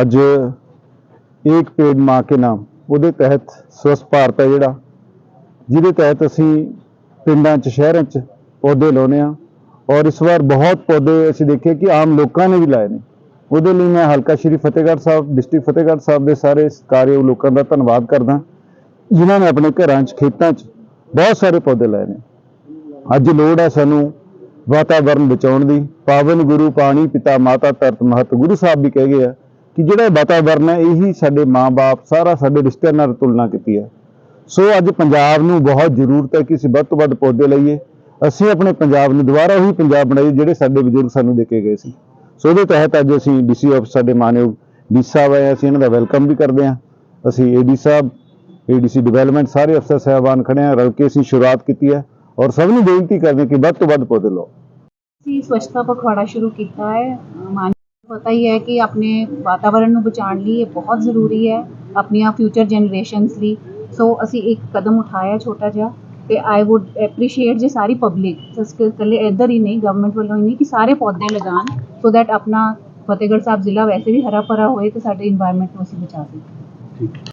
ਅੱਜ ਇੱਕ ਪੇੜ ਮਾਂ ਕੇ ਨਾਮ, ਉਹਦੇ ਤਹਿਤ ਸਵੱਛ ਭਾਰਤ ਹੈ ਜਿਹੜਾ, ਜਿਹਦੇ ਤਹਿਤ ਅਸੀਂ ਪਿੰਡਾਂ 'ਚ, ਸ਼ਹਿਰਾਂ 'ਚ ਪੌਦੇ ਲਾਉਂਦੇ ਆ ਔਰ ਇਸ ਵਾਰ ਬਹੁਤ ਪੌਦੇ ਅਸੀਂ ਦੇਖੇ ਕਿ ਆਮ ਲੋਕਾਂ ਨੇ ਵੀ ਲਾਏ ਨੇ। ਉਹਦੇ ਲਈ ਮੈਂ ਹਲਕਾ ਸ਼੍ਰੀ ਫਤਿਹਗੜ੍ਹ ਸਾਹਿਬ, ਡਿਸਟ੍ਰਿਕਟ ਫਤਿਹਗੜ੍ਹ ਸਾਹਿਬ ਦੇ ਸਾਰੇ ਕਾਰਯੋਗ ਲੋਕਾਂ ਦਾ ਧੰਨਵਾਦ ਕਰਦਾ ਜਿਨ੍ਹਾਂ ਨੇ ਆਪਣੇ ਘਰਾਂ 'ਚ, ਖੇਤਾਂ 'ਚ ਬਹੁਤ ਸਾਰੇ ਪੌਦੇ ਲਾਏ ਨੇ। ਅੱਜ ਲੋੜ ਹੈ ਸਾਨੂੰ ਵਾਤਾਵਰਨ ਬਚਾਉਣ ਦੀ। ਪਾਵਨ ਗੁਰੂ, ਪਾਣੀ ਪਿਤਾ, ਮਾਤਾ ਧਰਤ ਮਹਤ ਗੁਰੂ ਸਾਹਿਬ ਵੀ ਕਹਿ ਗਏ ਆ ਕਿ ਜਿਹੜਾ ਵਾਤਾਵਰਨ ਹੈ, ਇਹੀ ਸਾਡੇ ਮਾਂ-ਬਾਪ, ਸਾਰਾ ਸਾਡੇ ਰਿਸ਼ਤਿਆਂ ਨਾਲ ਤੁਲਨਾ ਕੀਤੀ ਹੈ। ਸੋ ਅੱਜ ਪੰਜਾਬ ਨੂੰ ਬਹੁਤ ਜ਼ਰੂਰਤ ਹੈ ਕਿ ਅਸੀਂ ਵੱਧ ਤੋਂ ਵੱਧ ਪੌਦੇ ਲਾਈਏ। ਅਸੀਂ ਆਪਣੇ ਪੰਜਾਬ ਨੂੰ ਦੁਬਾਰਾ ਉਹੀ ਪੰਜਾਬ ਬਣਾਈਏ ਜਿਹੜੇ ਸਾਡੇ ਬਜ਼ੁਰਗ ਸਾਨੂੰ ਦੇ ਕੇ ਗਏ ਸੀ। ਸੋ ਉਹਦੇ ਤਹਿਤ ਅੱਜ ਅਸੀਂ ਡੀਸੀ ਆਫਿਸ ਸਾਡੇ ਮਾਨਯੋਗ ਡੀ ਸਾਹਿਬ ਆਏ ਅਸੀਂ ਇਹਨਾਂ ਦਾ ਵੈਲਕਮ ਵੀ ਕਰਦੇ ਹਾਂ। ਅਸੀਂ ਏਡੀ ਸਾਹਿਬ ਏਡੀਸੀ ਡਿਵੈਲਪਮੈਂਟ ਸਾਰੇ ਅਫਸਰ ਸਾਹਿਬਾਨ ਖੜੇ ਆ ਰਲ ਕੇ ਅਸੀਂ ਸ਼ੁਰੂਆਤ ਕੀਤੀ ਹੈ ਔਰ ਸਭ ਨੂੰ ਬੇਨਤੀ ਕਰਦੇ ਹਾਂ ਕਿ ਵੱਧ ਤੋਂ ਵੱਧ ਪੌਦੇ ਲਾਓ। ਅਸੀਂ ਸਵੱਛਤਾ ਪਖਵਾੜਾ ਸ਼ੁਰੂ ਕੀਤਾ ਹੈ। ਪਤਾ ਹੀ ਹੈ ਕਿ ਆਪਣੇ ਵਾਤਾਵਰਣ ਨੂੰ ਬਚਾਉਣ ਲਈ ਇਹ ਬਹੁਤ ਜ਼ਰੂਰੀ ਹੈ ਆਪਣੀਆਂ ਫਿਊਚਰ ਜਨਰੇਸ਼ਨਸ ਲਈ। ਸੋ ਅਸੀਂ ਇੱਕ ਕਦਮ ਉਠਾਇਆ ਛੋਟਾ ਜਿਹਾ ਤੇ ਆਈ ਊਡ ਐਪਰੀਸ਼ੀਏਟ ਜੇ ਸਾਰੀ ਪਬਲਿਕ ਜਸਟ ਇਕੱਲੇ ਇੱਧਰ ਹੀ ਨਹੀਂ ਗਵਰਨਮੈਂਟ ਵੱਲੋਂ ਹੀ ਨਹੀਂ ਕਿ ਸਾਰੇ ਪੌਦੇ ਲਗਾਉਣ ਸੋ ਦੈਟ ਆਪਣਾ ਫਤਿਹਗੜ੍ਹ ਸਾਹਿਬ ਜ਼ਿਲ੍ਹਾ ਵੈਸੇ ਵੀ ਹਰਾ ਭਰਾ ਹੋਏ ਤੇ ਸਾਡੇ ਇਨਵਾਇਰਨਮੈਂਟ ਨੂੰ ਅਸੀਂ ਬਚਾ ਸਕੀਏ।